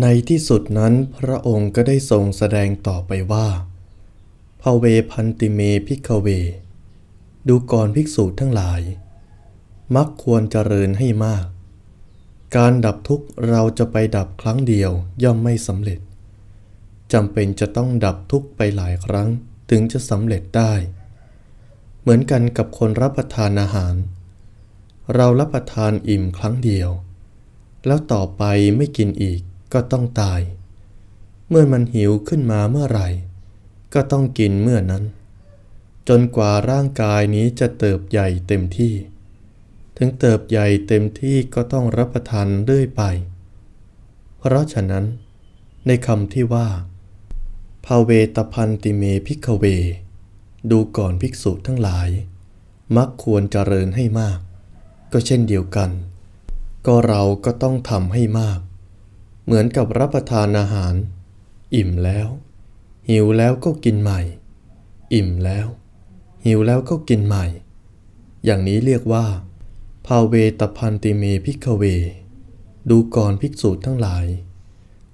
ในที่สุดนั้นพระองค์ก็ได้ทรงแสดงต่อไปว่าภเวพันติเมพิกเว ดูก่อนภิกษุทั้งหลาย มักควรเจริญให้มาก การดับทุกข์เราจะไปดับครั้งเดียวย่อมไม่สำเร็จจำเป็นจะต้องดับทุกข์ไปหลายครั้งถึงจะสำเร็จได้ เหมือนกันกับคนรับประทานอาหาร เรารับประทานอิ่มครั้งเดียว แล้วต่อไปไม่กินอีก ก็ต้องตาย เมื่อมันหิวขึ้นมาเมื่อไหร่ ก็ต้องกินเมื่อนั้น จนกว่าร่างกายนี้จะเติบใหญ่เต็มที่ ถึงเติบใหญ่เต็มที่ก็ต้องรับประทานเรื่อยไป เพราะฉะนั้น ในคำที่ว่าภาเวตพันติเมพิกเว ดูก่อนภิกษุทั้งหลาย มักควรเจริญให้มาก ก็เช่นเดียวกัน ก็เราก็ต้องทำให้มาก เหมือนกับรับประทานอาหาร อิ่มแล้ว หิวแล้วก็กินใหม่ อิ่มแล้ว หิวแล้วก็กินใหม่ อย่างนี้เรียกว่า ภาเวตพันติเมพิกเว ดูก่อนภิกษุทั้งหลาย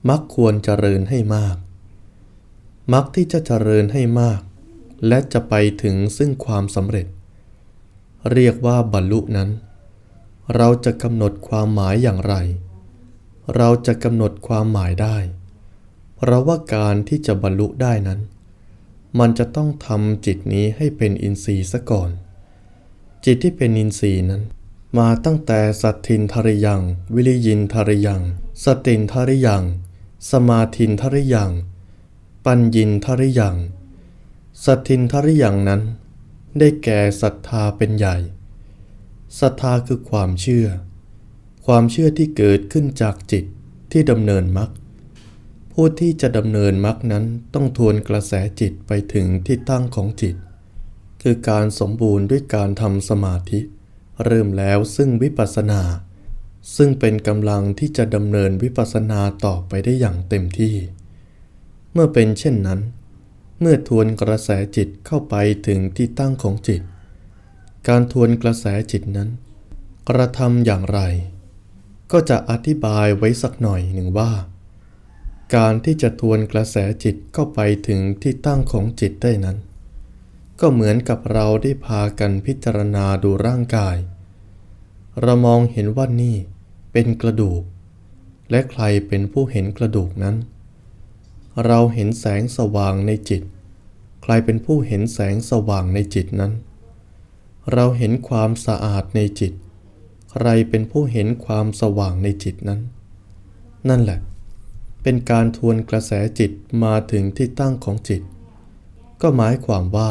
มักควรเจริญให้มาก มักที่จะเจริญให้มาก และจะไปถึงซึ่งความสำเร็จ เรียกว่าบรรลุนั้น เราจะกำหนดความหมายอย่างไร เราจะกำหนดความหมายได้ เราว่าการที่จะบรรลุได้นั้น มันจะต้องทำจิตนี้ให้เป็นอินทรีย์ซะก่อน จิตที่เป็นอินทรีย์นั้น มาตั้งแต่สัตทินทริยัง วิริยินทริยัง สตินทริยัง สมาทินทริยัง ปัญญินทริยัง สัตทินทริยังนั้น ได้แก่ศรัทธาเป็นใหญ่ศรัทธาคือความเชื่อ ความเชื่อที่เกิดขึ้นจากจิตที่ดำเนินมรรคผู้ที่จะดำเนินมรรคนั้นต้องทวนกระแสจิตไปถึงที่ตั้งของจิต คือการสมบูรณ์ด้วยการทำสมาธิ เริ่มแล้วซึ่งวิปัสสนา ซึ่งเป็นกำลังที่จะดำเนินวิปัสสนาต่อไปได้อย่างเต็มที่ เมื่อเป็นเช่นนั้น เมื่อทวนกระแสจิตเข้าไปถึงที่ตั้งของจิต การทวนกระแสจิตนั้น กระทำอย่างไร ก็จะอธิบายไว้สักหน่อยหนึ่งว่า การที่จะทวนกระแสจิตเข้าไปถึงที่ตั้งของจิตได้นั้น ก็เหมือนกับเราได้พากันพิจารณาดูร่างกาย เรามองเห็นว่านี่เป็นกระดูก และใครเป็นผู้เห็นกระดูกนั้น เราเห็นแสงสว่างในจิต ใครเป็นผู้เห็นแสงสว่างในจิตนั้น เราเห็นความสะอาดในจิตใใครเป็นผู้เห็นความสว่างในจิตนั้น นั่นแหละ เป็นการทวนกระแสจิตมาถึงที่ตั้งของจิต ก็หมายความว่า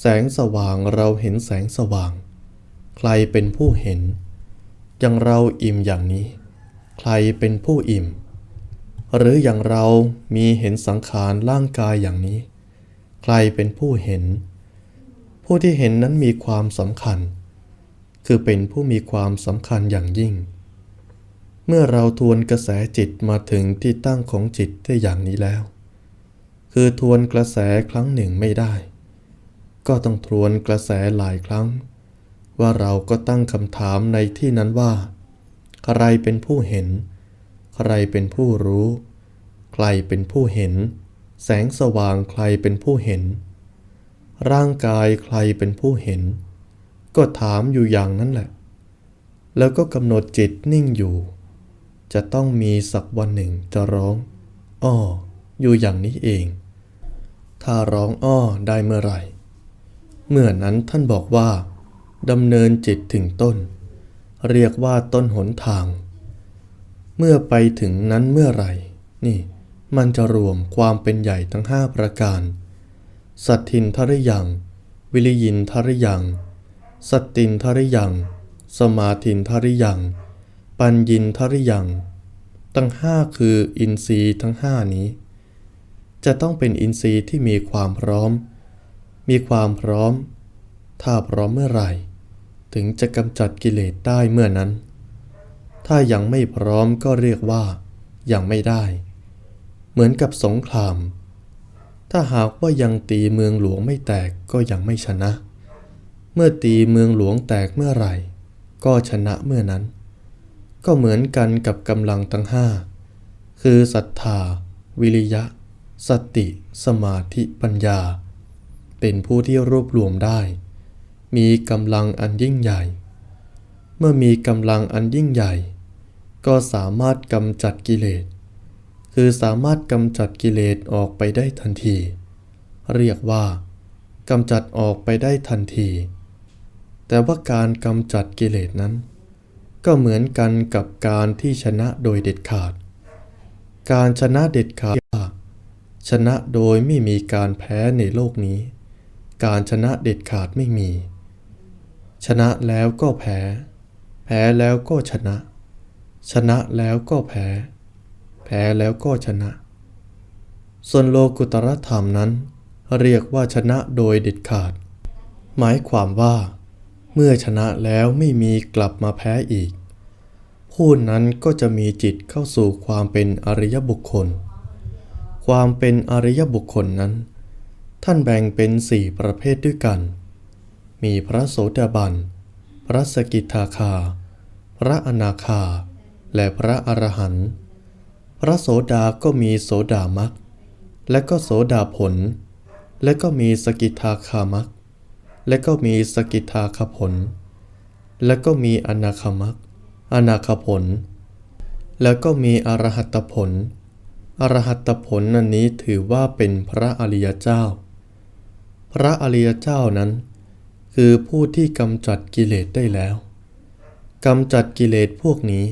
แสงสว่างเราเห็นแสงสว่าง ใครเป็นผู้เห็น อย่างเราอิ่มอย่างนี้ ใครเป็นผู้อิ่ม หรืออย่างเรามีเห็นสังขารร่างกายอย่างนี้ ใครเป็นผู้เห็น ผู้ที่เห็นนั้นมีความสำคัญ คือเป็นผู้มีความสำคัญอย่างยิ่ง เมื่อเราทวนกระแสจิตมาถึงที่ตั้งของจิตได้อย่างนี้แล้ว คือทวนกระแสครั้งหนึ่งไม่ได้ ก็ต้องทวนกระแสหลายครั้ง ว่าเราก็ตั้งคำถามในที่นั้นว่า ใครเป็นผู้เห็น ใครเป็นผู้รู้ ใครเป็นผู้เห็น แสงสว่างใครเป็นผู้เห็น ร่างกายใครเป็นผู้เห็น ก็ถามอยู่อย่างนั้นแหละ แล้วก็กำหนดจิตนิ่งอยู่ จะต้องมีสักวันหนึ่งจะร้องอ้ออยู่อย่างนี้เอง ถ้าร้องอ้อได้เมื่อไหร่ เมื่อนั้นท่านบอกว่าดำเนินจิตถึงต้น เรียกว่าต้นหนทาง เมื่อไปถึงนั้นเมื่อไหร่ นี่ มันจะรวมความเป็นใหญ่ทั้งห้าประการ สัตทินทริยัง วิริยินทริยัง สตินทริยัง สมาทินทริยัง ปัญญินทริยัง ทั้งห้าคืออินทรีย์ทั้งห้านี้ จะต้องเป็นอินทรีย์ที่มีความพร้อม มีความพร้อม ถ้าพร้อมเมื่อไหร่ ถึงจะกำจัดกิเลสได้เมื่อนั้น ถ้ายังไม่พร้อมก็เรียกว่า ยังไม่ได้ เหมือนกับสงคราม ถ้าหากว่ายังตีเมืองหลวงไม่แตกก็ยังไม่ชนะ เมื่อตีเมืองหลวงแตกเมื่อไหร่ ก็ชนะเมื่อนั้น ก็เหมือนกันกับกำลังทั้งห้าคือศรัทธา วิริยะ สติ สมาธิปัญญา เป็นผู้ที่รวบรวมได้ มีกำลังอันยิ่งใหญ่ เมื่อมีกำลังอันยิ่งใหญ่ ก็สามารถกำจัดกิเลส คือสามารถกำจัดกิเลสออกไปได้ทันที เรียกว่ากำจัดออกไปได้ทันที แต่ว่าการกำจัดกิเลสนั้น ก็เหมือนกันกับการที่ชนะโดยเด็ดขาด การชนะเด็ดขาดชนะโดยไม่มีการแพ้ในโลกนี้ การชนะเด็ดขาดไม่มี ชนะแล้วก็แพ้ แพ้แล้วก็ชนะ ชนะแล้วก็แพ้ แพ้แล้วก็ชนะ ส่วนโลกุตรธรรมนั้น เรียกว่าชนะโดยเด็ดขาด หมายความว่า เมื่อชนะแล้วไม่มีกลับมาแพ้อีก ผู้นั้นก็จะมีจิตเข้าสู่ความเป็นอริยบุคคล ความเป็นอริยบุคคลนั้น ท่านแบ่งเป็นสี่ประเภทด้วยกัน มีพระโสดาบัน พระสกิทาคา พระอนาคา และพระอรหันต์ พระโสดาก็มีโสดามักและก็โสดาผล และก็มีสกิทาคามัก และก็มีสกิทาคผล และก็มีอนาคมักอนาคผล แล้วก็มีอรหัตผล อรหัตผลนันนี้ถือว่าเป็นพระอริยเจ้า พระอริยเจ้านั้น คือผู้ที่กำจัดกิเลสได้แล้วกำจัดกิเลสพวกนี้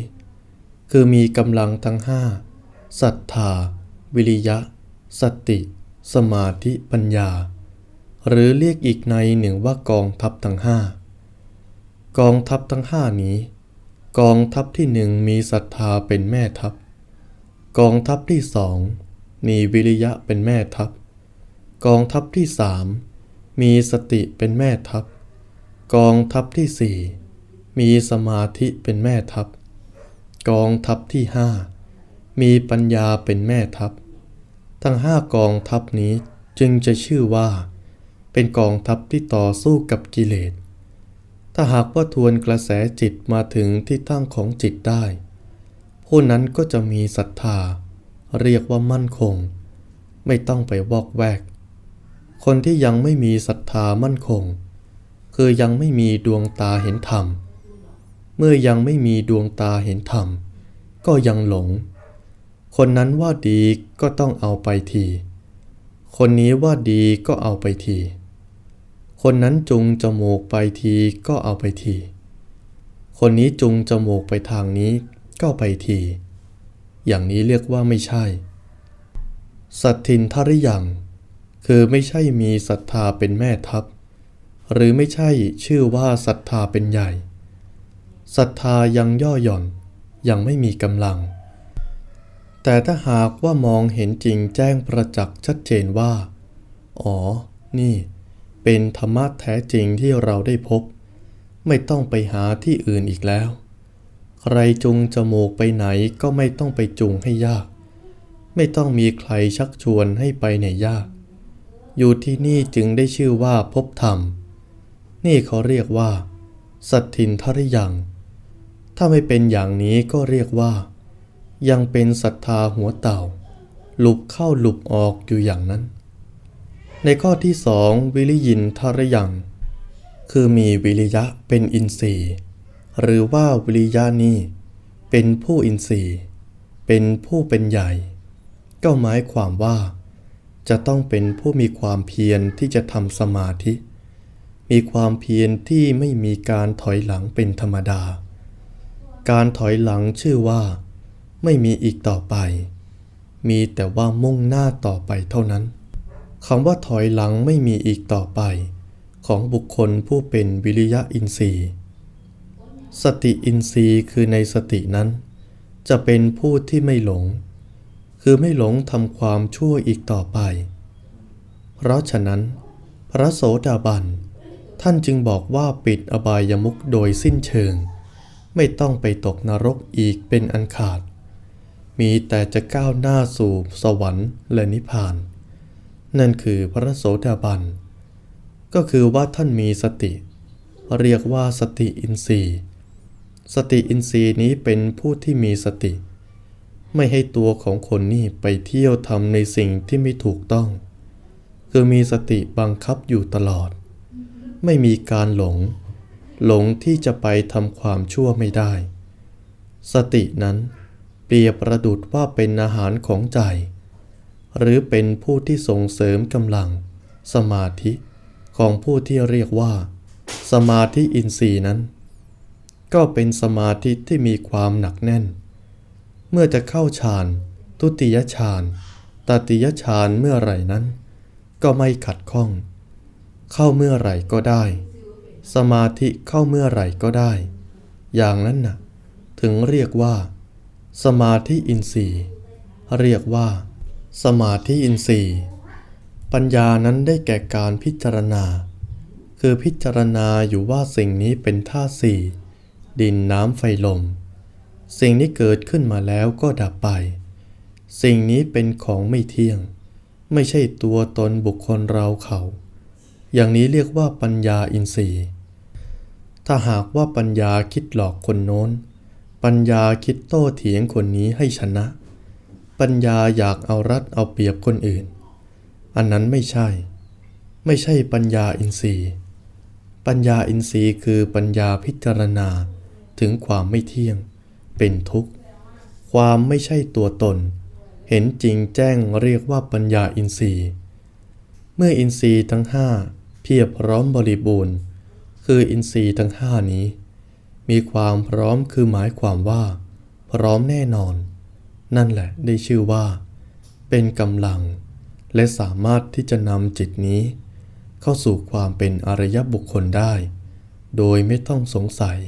คือมีกำลังทั้งห้าศรัทธา วิริยะ สติ สมาธิปัญญา หรือเรียกอีกในหนึ่งว่ากองทัพทั้งห้ากองทัพทั้งห้านี้ กองทัพที่หนึ่งมีศรัทธาเป็นแม่ทัพ กองทัพที่สองมีวิริยะเป็นแม่ทัพ กองทัพที่สามมีสติเป็นแม่ทัพ กองทัพที่สี่มีสมาธิเป็นแม่ทัพ กองทัพที่ห้ามีปัญญาเป็นแม่ทัพ ทั้งห้ากองทัพนี้จึงจะชื่อว่า เป็นกองทัพที่ต่อสู้กับกิเลส ถ้าหากว่าทวนกระแสจิตมาถึงที่ตั้งของจิตได้ ผู้นั้นก็จะมีศรัทธา เรียกว่ามั่นคง ไม่ต้องไปวอกแวก คนที่ยังไม่มีศรัทธามั่นคง คือยังไม่มีดวงตาเห็นธรรม เมื่อยังไม่มีดวงตาเห็นธรรม ก็ยังหลง คนนั้นว่าดีก็ต้องเอาไปทีคนนี้ว่าดีก็เอาไปที คนนั้นจุงจมูกไปทีก็เอาไปที คนนี้จุงจมูกไปทางนี้ก็ไปที อย่างนี้เรียกว่าไม่ใช่ สัตทินทริยังคือไม่ใช่มีศรัทธาเป็นแม่ทัพ หรือไม่ใช่ชื่อว่าศรัทธาเป็นใหญ่ศรัทธายังย่อหย่อน ยังไม่มีกำลัง แต่ถ้าหากว่ามองเห็นจริงแจ้งประจักษ์ชัดเจนว่า อ๋อ นี่ เป็นธรรมะแท้จริงที่เราได้พบ ไม่ต้องไปหาที่อื่นอีกแล้ว ใครจุงจมูกไปไหนก็ไม่ต้องไปจุงให้ยาก ไม่ต้องมีใครชักชวนให้ไปไหนยาก อยู่ที่นี่จึงได้ชื่อว่าพบธรรม นี่เขาเรียกว่า สัตทินทริยัง ถ้าไม่เป็นอย่างนี้ก็เรียกว่า ยังเป็นศรัทธาหัวเต่า หลุบเข้าหลุบออกอยู่อย่างนั้น ในข้อที่สองวิริยินทรยัง คือมีวิริยะเป็นอินทรีย์ หรือว่าวิริยะนี้เป็นผู้อินทรีย์ เป็นผู้เป็นใหญ่ ก็หมายความว่า จะต้องเป็นผู้มีความเพียรที่จะทำสมาธิ มีความเพียรที่ไม่มีการถอยหลังเป็นธรรมดา การถอยหลังชื่อว่า ไม่มีอีกต่อไป มีแต่ว่ามุ่งหน้าต่อไปเท่านั้น คำว่าถอยหลังไม่มีอีกต่อไป ของบุคคลผู้เป็นวิริยะอินทรีย์ สติอินทรีย์คือในสตินั้น จะเป็นผู้ที่ไม่หลง คือไม่หลงทำความชั่วอีกต่อไป เพราะฉะนั้น พระโสดาบัน ท่านจึงบอกว่าปิดอบายมุขโดยสิ้นเชิง ไม่ต้องไปตกนรกอีกเป็นอันขาด มีแต่จะก้าวหน้าสู่สวรรค์และนิพพาน นั่นคือพระโสดาบัน ก็คือว่าท่านมีสติ เรียกว่าสติอินทรีย์ สติอินทรีย์นี้เป็นผู้ที่มีสติ ไม่ให้ตัวของคนนี่ไปเที่ยวทำในสิ่งที่ไม่ถูกต้อง คือมีสติบังคับอยู่ตลอด ไม่มีการหลง หลงที่จะไปทำความชั่วไม่ได้ สตินั้นเปรียบประดุดว่าเป็นอาหารของใจ หรือเป็นผู้ที่ส่งเสริมกำลัง สมาธิของผู้ที่เรียกว่า สมาธิอินทรีย์นั้น ก็เป็นสมาธิที่มีความหนักแน่น เมื่อจะเข้าฌานทุติยฌานตติยฌานเมื่อไหร่นั้น ก็ไม่ขัดข้อง เข้าเมื่อไหร่ก็ได้ สมาธิเข้าเมื่อไหร่ก็ได้ อย่างนั้นน่ะ ถึงเรียกว่า สมาธิอินทรีย์ เรียกว่า สมาธิอินทรีย์ ปัญญานั้นได้แก่การพิจารณา คือพิจารณาอยู่ว่าสิ่งนี้เป็นธาตุสี่ดินน้ำไฟลม สิ่งนี้เกิดขึ้นมาแล้วก็ดับไป สิ่งนี้เป็นของไม่เที่ยง ไม่ใช่ตัวตนบุคคลเราเขา อย่างนี้เรียกว่าปัญญาอินทรีย์ ถ้าหากว่าปัญญาคิดหลอกคนโน้น ปัญญาคิดโต้เถียงคนนี้ให้ชนะ ปัญญาอยากเอารัดเอาเปรียบคนอื่น อันนั้นไม่ใช่ ไม่ใช่ปัญญาอินทรีย์ ปัญญาอินทรีย์คือปัญญาพิจารณาถึงความไม่เที่ยง เป็นทุกข์ ความไม่ใช่ตัวตน เห็นจริงแจ้งเรียกว่าปัญญาอินทรีย์ เมื่ออินทรีย์ทั้งห้าเพียบพร้อมบริบูรณ์ คืออินทรีย์ทั้งห้านี้ มีความพร้อมคือหมายความว่า พร้อมแน่นอน นั่นแหละได้ชื่อว่า เป็นกำลัง และสามารถที่จะนำจิตนี้ เข้าสู่ความเป็นอริยบุคคลได้ โดยไม่ต้องสงสัย